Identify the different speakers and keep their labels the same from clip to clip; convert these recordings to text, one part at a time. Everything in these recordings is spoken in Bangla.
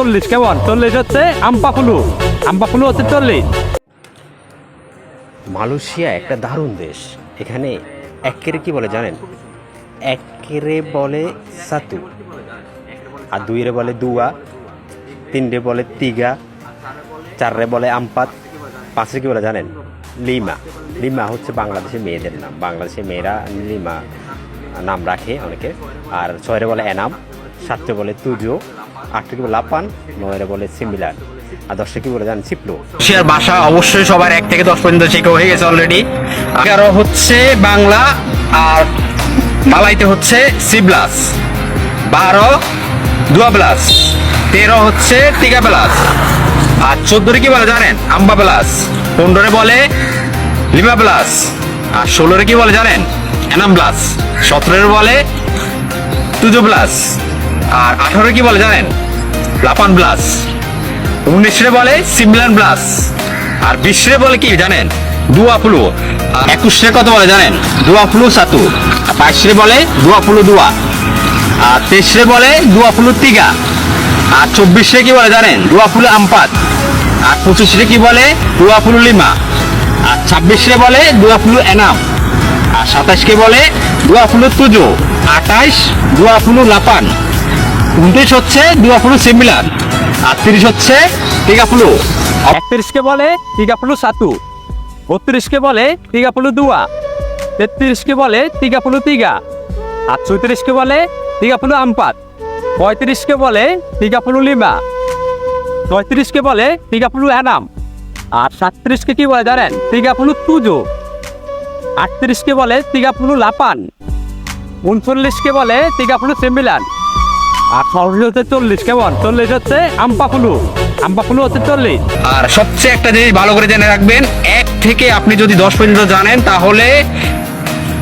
Speaker 1: চল্লিশ, কেমন? চল্লিশ হচ্ছে আম্পাফুলু আম্পাফুলু হচ্ছে চল্লিশ।
Speaker 2: মালয়েশিয়া একটা দারুণ দেশ। এখানে একেরে কি বলে জানেন? একেরে বলে সাতু। আর দুইরে বলে দুয়া। তিনরে বলে তিগা। চাররে বলে আমপাত। পাঁচরে কি বলে জানেন? লিমা। লিমা হচ্ছে বাংলাদেশের মেয়েদের নাম। বাংলাদেশের মেয়েরা লিমা নাম রাখে অনেকে। আর ছয়রে বলে এনাম। সাতরে বলে তুজো। আটরে কি বলে লাপান নয়রে বলে সিমিলার। আর দশটা কি বলে জানেন? সিপলো।
Speaker 3: রাশিয়ার ভাষা অবশ্যই সবার এক থেকে দশ পর্যন্ত শেখা হয়ে গেছে অলরেডি এগারো হচ্ছে বাংলা আর মালাইতে হচ্ছে সিবলাস বারো, দুয়া প্লাস তেরো হচ্ছে টিকা প্লাস আর চোদ্দোরে কি বলে জানেন? আম্বা প্লাস পনেরোরে বলে লিমা প্লাস আর ষোলোরে কি বলে জানেন? এনাম প্লাস সতেরোরে বলে তুজো প্লাস আর আঠারো কি বলে জানেন? লাপান ব্লাস। উনিশে বলে সিমলান ব্লাস। আর বিশে বলে কি জানেন? দুয়া ফ্লু। একুশে কত বলে জানেন? দুয়া ফ্লু সাতু। বাইশে বলে দুয়া ফ্লু দুয়া। আর তেইশে বলে দুয়া ফ্লু তিগা। আর চব্বিশে কি বলে জানেন? দুয়া ফ্লু আমপাত। আর পঁচিশে কি বলে দুয়া ফ্লু লিমা। আর ছাব্বিশে বলে দুয়া ফ্লু এনাম। আর সাতাশকে বলে দুয়া ফ্লু তুজো। আঠাইশ দুয়া ফুলু লাপান। উনত্রিশ হচ্ছে দুয়া ফ্লু সিমিলার আর তিরিশ হচ্ছে টিকা ফ্লু
Speaker 1: একত্রিশকে বলে টিকাফুলু সাতু, বত্রিশকে বলে টিকাফুলু দুয়া, তেত্রিশকে বলে টিকাফুলু তিগা আর চৌত্রিশকে বলে টিকাফুলু আমপাত, পঁয়ত্রিশকে বলে টিকাফুলু লিমা ছয়ত্রিশকে বলে টিকাফুলু অ্যানাম, আর সাতত্রিশকে কি বলে জানেন? টিকাফুলু তুজো, আটত্রিশকে বলে টিকাফুলু লাপান, উনচল্লিশকে বলে টিকাফুলু সেমিলান আর সর্বশেষ হচ্ছে চল্লিশ, কেমন? চল্লিশ হচ্ছে আম্পাফুলু। আম্পাফুলু হচ্ছে চল্লিশ।
Speaker 3: আর সবচেয়ে একটা জিনিস ভালো করে জেনে রাখবেন, এক থেকে আপনি যদি দশ পর্যন্ত জানেন, তাহলে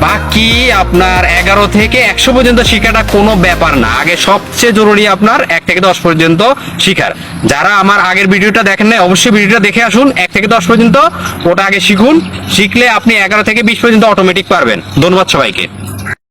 Speaker 3: বাকি আপনার এগারো থেকে একশো পর্যন্ত শেখাটা কোনো ব্যাপার না। আগে সবচেয়ে জরুরি আপনার এক থেকে দশ পর্যন্ত শিখার যারা আমার আগের ভিডিওটা দেখেন না অবশ্যই ভিডিওটা দেখে আসুন। এক থেকে দশ পর্যন্ত ওটা আগে শিখুন। শিখলে আপনি এগারো থেকে বিশ পর্যন্ত অটোমেটিক পারবেন। ধন্যবাদ সবাইকে।